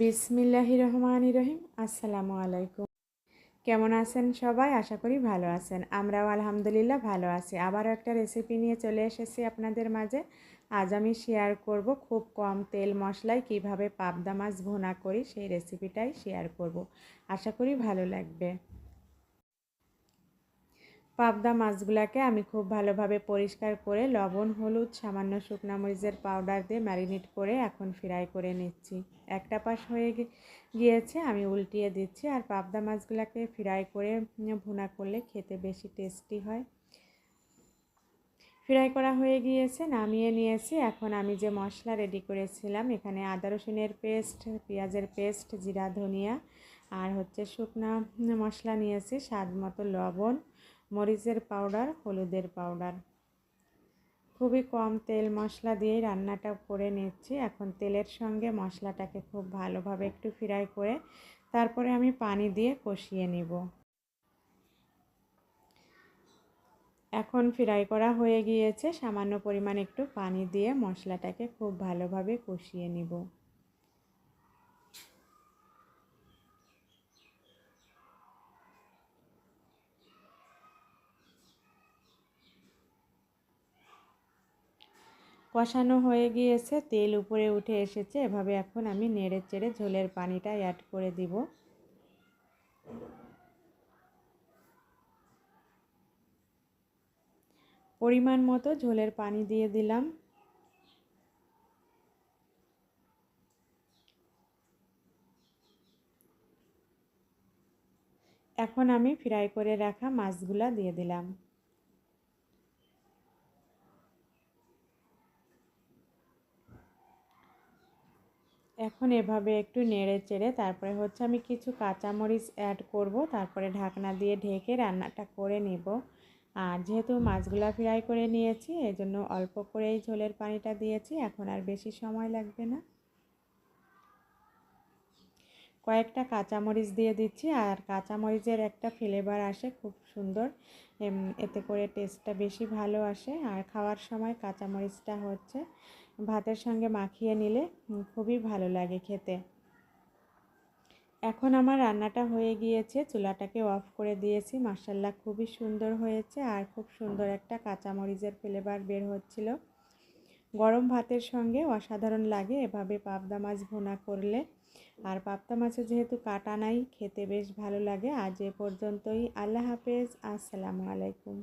বিসমিল্লাহি রহমান ইরহিম আসসালামু আলাইকুম। কেমন আছেন সবাই? আশা করি ভালো আছেন। আমরাও আলহামদুলিল্লাহ ভালো আছি। আবারও একটা রেসিপি নিয়ে চলে এসেছি আপনাদের মাঝে। আজ আমি শেয়ার করব খুব কম তেল মশলায় কীভাবে পাবদা মাছ ভুনা করি সেই রেসিপিটাই শেয়ার করব। আশা করি ভালো লাগবে। পাবদা মাছগুলোকে আমি খুব ভালোভাবে পরিষ্কার করে লবণ, হলুদ, সামান্য শুকনা মরিচের পাউডার দিয়ে ম্যারিনেট করে এখন ফ্রাই করে নিচ্ছি। একটা পাশ হয়ে গিয়েছে, আমি উল্টিয়ে দিচ্ছি আর পাবদা মাছগুলোকে ফ্রাই করে ভুনা করলে খেতে বেশি টেস্টি হয়। ফ্রাই করা হয়ে গিয়েছে, নামিয়ে নিয়েছি। এখন আমি যে মশলা রেডি করেছিলাম, এখানে আদা রসুনের পেস্ট পেঁয়াজের পেস্ট জিরা, ধনিয়া আর হচ্ছে শুকনা মশলা নিয়েছি, স্বাদ মতো লবণ মরিচের পাউডার, হলুদের পাউডার। খুবই কম তেল মশলা দিয়েই রান্নাটা করে নিচ্ছি। এখন তেলের সঙ্গে মশলাটাকে খুব ভালোভাবে একটু ফ্রাই করে তারপরে আমি পানি দিয়ে কষিয়ে নিব। এখন ফ্রাই করা হয়ে গিয়েছে, সামান্য পরিমাণ একটু পানি দিয়ে মশলাটাকে খুব ভালোভাবে কষিয়ে নিব। কষানো হয়ে গিয়েছে, তেল উপরে উঠে এসেছে। এভাবে এখন আমি নেড়ে চেড়ে ঝোলের পানিটা অ্যাড করে দিব। পরিমাণ মতো ঝোলের পানি দিয়ে দিলাম। এখন আমি ফ্রাই করে রাখা মাছগুলা দিয়ে দিলাম। এখন এভাবে একটু নেড়ে চেড়ে তারপরে হচ্ছে আমি কিছু কাঁচামরিচ অ্যাড করব, তারপরে ঢাকনা দিয়ে ঢেকে রান্নাটা করে নেব। আর যেহেতু মাছগুলো ফ্রাই করে নিয়েছি, এজন্য জন্য অল্প করেই ঝোলের পানিটা দিয়েছি, এখন আর বেশি সময় লাগবে না। কয়েকটা কাঁচামরিচ দিয়ে দিচ্ছি আর কাঁচামরিচের একটা ফ্লেভার আসে খুব সুন্দর। এতে করে টেস্টটা বেশি ভালো আসে। আর খাওয়ার সময় কাঁচামরিচটা হচ্ছে ভাতের সঙ্গে মাখিয়ে নিলে খুবই ভালো লাগে খেতে। এখন আমার রান্নাটা হয়ে গিয়েছে, চুলাটাকে অফ করে দিয়েছি। মাসাল্লা খুবই সুন্দর হয়েছে আর খুব সুন্দর একটা কাঁচামরিচের ফ্লেভার বের হচ্ছিল। গরম ভাতের সঙ্গে অসাধারণ লাগে এভাবে পাবদা মাছ ভুনা করলে। আর পাবদা মাছের যেহেতু কাটা নাই, খেতে বেশ ভালো লাগে। আজ এ পর্যন্তই। আল্লাহ হাফেজ। আসসালামু আলাইকুম।